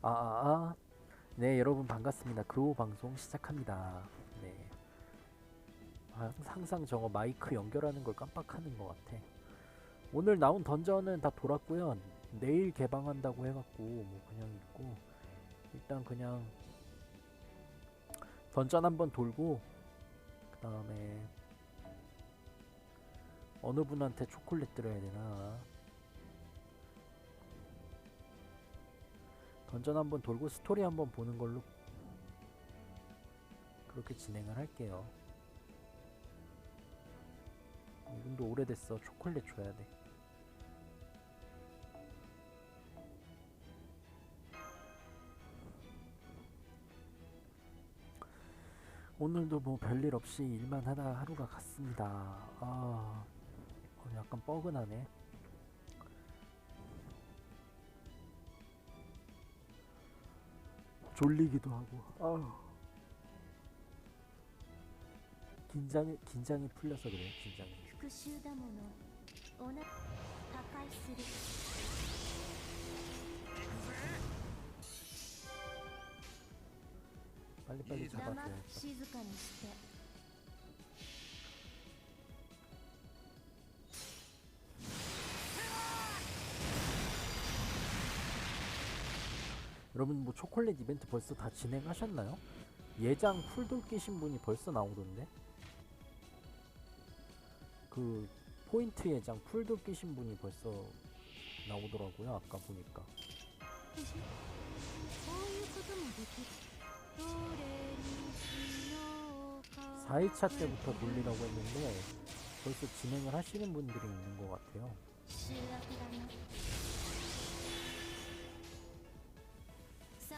아, 아, 아. 네, 여러분 반갑습니다. 그호 방송 시작합니다. 네. 아, 항상 저거 마이크 연결하는 걸 깜빡하는 것 같아. 오늘 나온 던전은 다 돌았고요. 내일 개방한다고 해갖고 뭐 그냥 있고 일단 그냥 던전 한번 돌고 그 다음에 어느 분한테 초콜릿 드려야 되나 던전 한번 돌고 스토리 한번 보는 걸로 그렇게 진행을 할게요. 이분도 오래됐어. 초콜릿 줘야 돼. 오늘도 뭐 별일 없이 일만 하다 하루가 갔습니다. 아, 어, 약간 뻐근하네. 졸리기도 하고. 아 긴장이 긴장이 풀려서 그래 긴장이. 빨리빨리 잡아줘야 여러분 뭐 초콜릿 이벤트 벌써 다 진행하셨나요? 예장 풀돌기 신분이 벌써 나오던데? 그 포인트 예장 풀돌기 신분이 벌써 나오더라고요 아까 보니까 사일차 때부터 돌리라고 했는데 벌써 진행을 하시는 분들이 있는 것 같아요 醜悪だ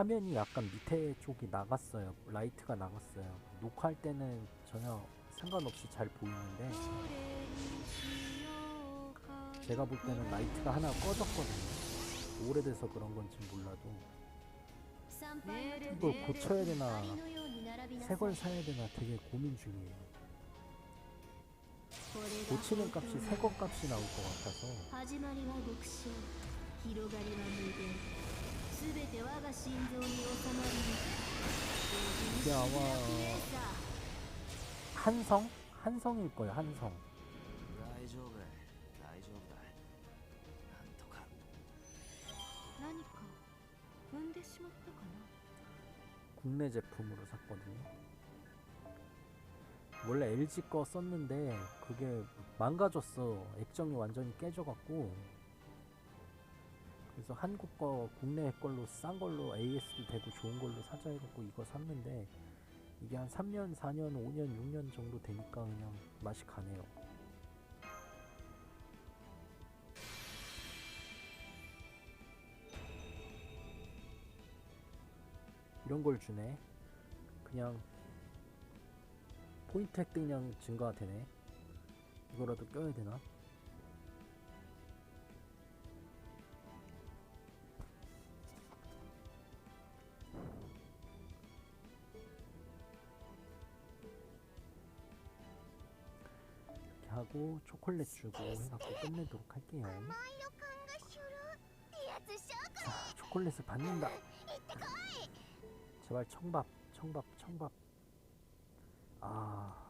화면이 약간 밑에 쪽이 나갔어요. 라이트가 나갔어요. 녹화할 때는 전혀 상관없이 잘 보이는데 제가 볼 때는 라이트가 하나 꺼졌거든요. 오래돼서 그런 건지 몰라도 이걸 고쳐야 되나 새 걸 사야 되나 되게 고민 중이에요. 고치는 값이 새 것 값이 나올 것 같아서 始まりは極小広がりは無限すべて我が心臓に収まり 이게 아마 る 한성? 한성일 거예요. 한성. 大丈夫大丈夫だなんとか何か踏んでしまったか 국내 제품으로 샀거든요. 원래 LG 거 썼는데 그게 망가졌어. 액정이 완전히 깨져갖고 그래서 한국 거 국내 걸로 싼 걸로 AS도 되고 좋은 걸로 사자 해갖고 이거 샀는데 이게 한 3년, 4년, 5년, 6년 정도 되니까 그냥 맛이 가네요. 이런 걸 주네. 그냥 포인트 획득량 증가가 되네. 이거라도 껴야 되나? 하고 초콜릿 주고 해갖고 끝내도록 할게요. な予感がするやつしょ 자, 초콜릿을 받는다. 제발 청밥, 청밥, 청밥. 아.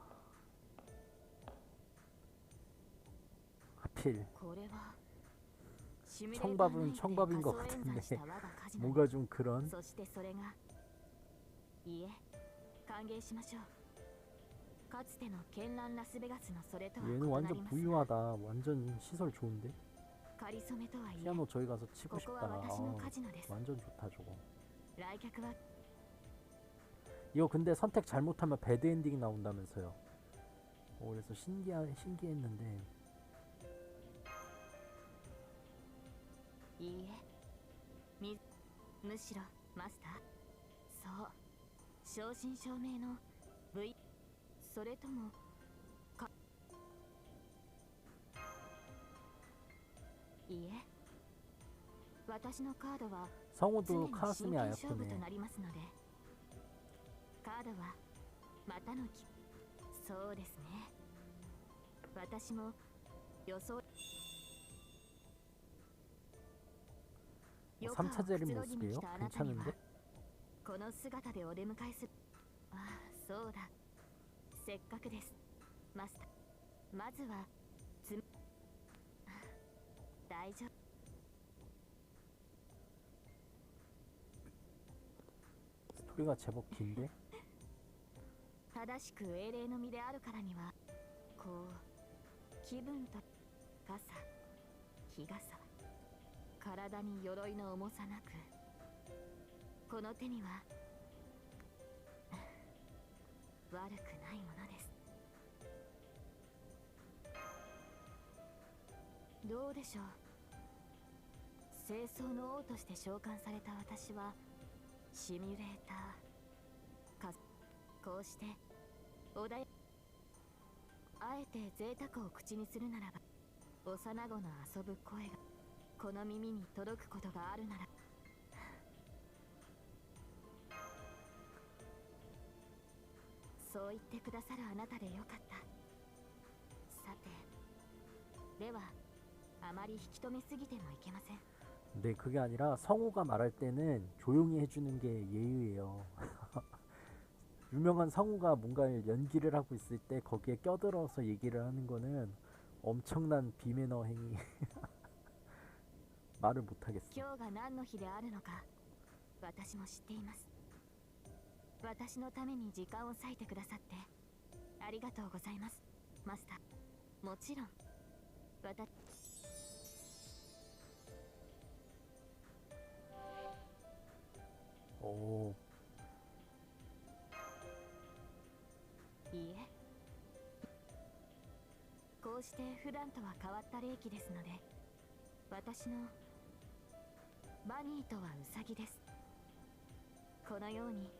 하필 これは 청밥은 청밥인 것 같은데 뭔가 좀 그런 そしてそれがいいえ歓迎しましょう かつての絢爛ラスベガスのそれとは異 얘는 な 완전 ります 부유하다. 완전 시설 좋은데. かりそめとはいえ 피아노 저희 가서 치고 ここは 싶다. 私の 아, カジノです 완전 좋다 저거. 来客は 이거 근데 선택 잘못하면 배드 엔딩 나온다면서요. 어, 그래서 신기하 신기했는데 いいえみむしろ マスターそう正真正銘の V それともかいいえ私のカードは常 성우도 に真 카스미 剣勝負と 아야쿠네 なりますのでカードはまたのきそうですね私も予想 余暇を 3차 재림 くつろぎに来 모습이에요? たあなたには 괜찮은데? この姿でお出迎えするああそうだ せっかくですマスターまずはつあ大丈夫 스토리가 제법 길게 正しく英霊の身であるからにはこう気分と傘日傘体に鎧の重さなくこの手には 悪くないものです。どうでしょう。清掃の王として召喚された私はシミュレーターかこうしておだやあえて贅沢を口にするならば幼子の遊ぶ声がこの耳に届くことがあるならそう言ってくださるあなたでよかったさてではあまり引き止めすぎてもいけません 근데 그게 아니라 성우가 말할 때는 조용히 해주는 게 예의예요. 유명한 성우가 뭔가 연기를 하고 있을 때 거기에 껴들어서 얘기를 하는 거는 엄청난 비매너 행위. 말을 못 하겠어. 私のために時間を割いてくださってありがとうございます。マスター。もちろん。私 오, いいえ。こうして普段とは変わった霊気ですので私のバニーとはウサギです。このように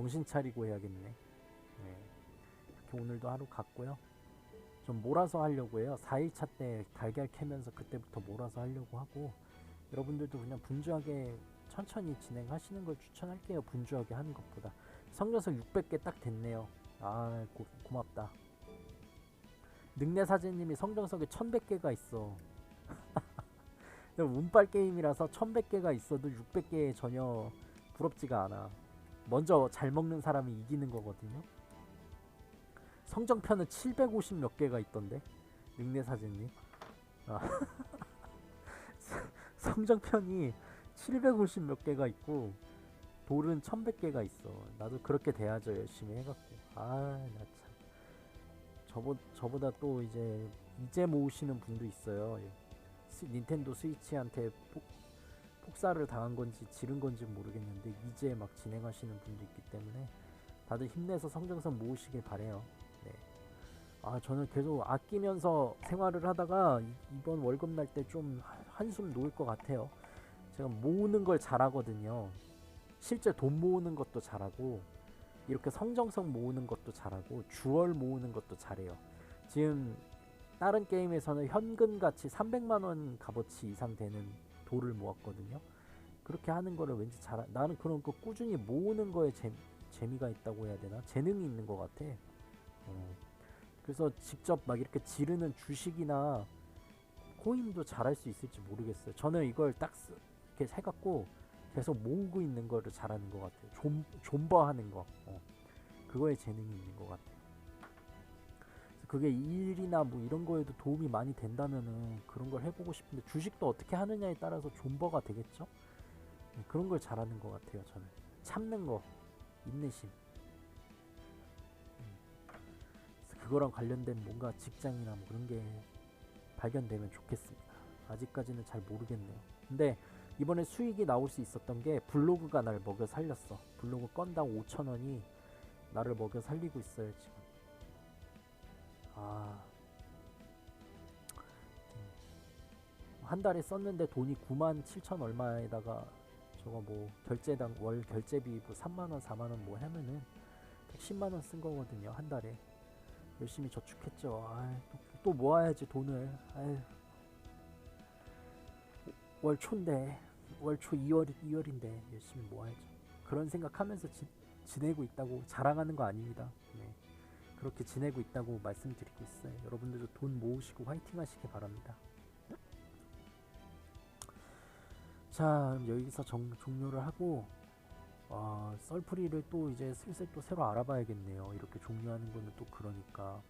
정신 차리고 해야겠네. 네. 이렇게 오늘도 하루 갔고요. 좀 몰아서 하려고 해요. 4일차 때 달걀 캐면서 그때부터 몰아서 하려고 하고 여러분들도 그냥 분주하게 천천히 진행하시는 걸 추천할게요. 분주하게 하는 것보다. 성녀석 600개 딱 됐네요. 아, 고, 고맙다. 늑내 사진님이 성정석에 1100개가 있어. 운빨 게임이라서 1100개가 있어도 600개에 전혀 부럽지가 않아. 먼저 잘 먹는 사람이 이기는 거거든요. 성정편은 750 몇 개가 있던데. 늑내 사진님. 아. 성정편이 750 몇 개가 있고 돌은 1100개가 있어. 나도 그렇게 돼야죠. 열심히 해갖고. 아, 나 참. 저보, 저보다 또 이제 이제 모으시는 분도 있어요. 스- 닌텐도 스위치한테 폭, 폭사를 당한 건지 지른 건지 모르겠는데 이제 막 진행하시는 분도 있기 때문에 다들 힘내서 성정선 모으시길 바래요. 네. 아 저는 계속 아끼면서 생활을 하다가 이- 이번 월급 날 때 좀 한숨 놓을 것 같아요. 제가 모으는 걸 잘하거든요. 실제 돈 모으는 것도 잘하고 이렇게 성정성 모으는 것도 잘하고 주얼 모으는 것도 잘해요. 지금 다른 게임에서는 현금 가치 300만 원 값어치 이상 되는 돌을 모았거든요. 그렇게 하는 거를 왠지 잘 나는 그런 거 꾸준히 모으는 거에 재, 재미가 있다고 해야 되나 재능이 있는 것 같아. 어. 그래서 직접 막 이렇게 지르는 주식이나 코인도 잘할 수 있을지 모르겠어요. 저는 이걸 딱 쓰- 이렇게 해갖고 계속 모으고 있는 거를 잘하는 것 같아요. 존, 존버하는 거. 어. 그거에 재능이 있는 것 같아요. 그게 일이나 뭐 이런 거에도 도움이 많이 된다면은 그런 걸 해보고 싶은데 주식도 어떻게 하느냐에 따라서 존버가 되겠죠? 네, 그런 걸 잘하는 것 같아요 저는. 참는 거 인내심. 음. 그거랑 관련된 뭔가 직장이나 뭐 그런 게 발견되면 좋겠습니다. 아직까지는 잘 모르겠네요. 근데 이번에 수익이 나올 수 있었던 게 블로그가 날 먹여 살렸어. 블로그 건당 5천원이 나를 먹여 살리고 있어요 지금 한 달에 썼는데 돈이 9만 7천 얼마에다가 저거 뭐 결제당 월 결제비 뭐 3만 원, 4만 원 뭐 하면은 10만 원 쓴 거거든요. 한 달에. 열심히 저축했죠. 아, 또, 또 모아야지 돈을. 아유. 월 초인데 월 초 2월 2월인데 열심히 모아야죠. 그런 생각하면서 지, 지내고 있다고 자랑하는 거 아닙니다. 네. 그렇게 지내고 있다고 말씀드리고 있어요. 여러분들도 돈 모으시고 화이팅 하시기 바랍니다. 자, 여기서 정, 종료를 하고 아, 썰풀이를 또 이제 슬슬 또 새로 알아봐야겠네요. 이렇게 종료하는 거는 또 그러니까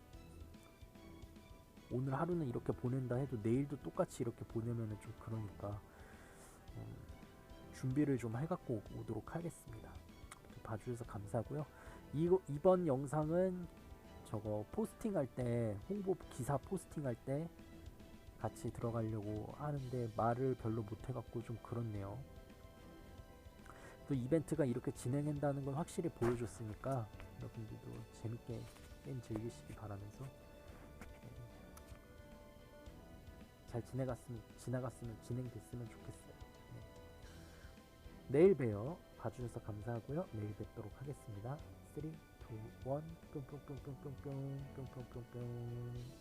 오늘 하루는 이렇게 보낸다 해도 내일도 똑같이 이렇게 보내면은 좀 그러니까 음, 준비를 좀 해갖고 오도록 하겠습니다. 봐주셔서 감사하고요. 이거, 이번 영상은 저거 포스팅할 때 홍보 기사 포스팅할 때 같이 들어가려고 하는데 말을 별로 못해갖고 좀 그렇네요. 또 이벤트가 이렇게 진행한다는 건 확실히 보여줬으니까 여러분들도 재밌게 게임 즐기시기 바라면서 네. 잘 지내갔으면 지나갔으면 진행됐으면 좋겠어요. 네. 내일 봬요. 봐주셔서 감사하고요. 내일 뵙도록 하겠습니다. 3, 2, 1, 뿅뿅뿅뿅뿅뿅 뿅뿅뿅뿅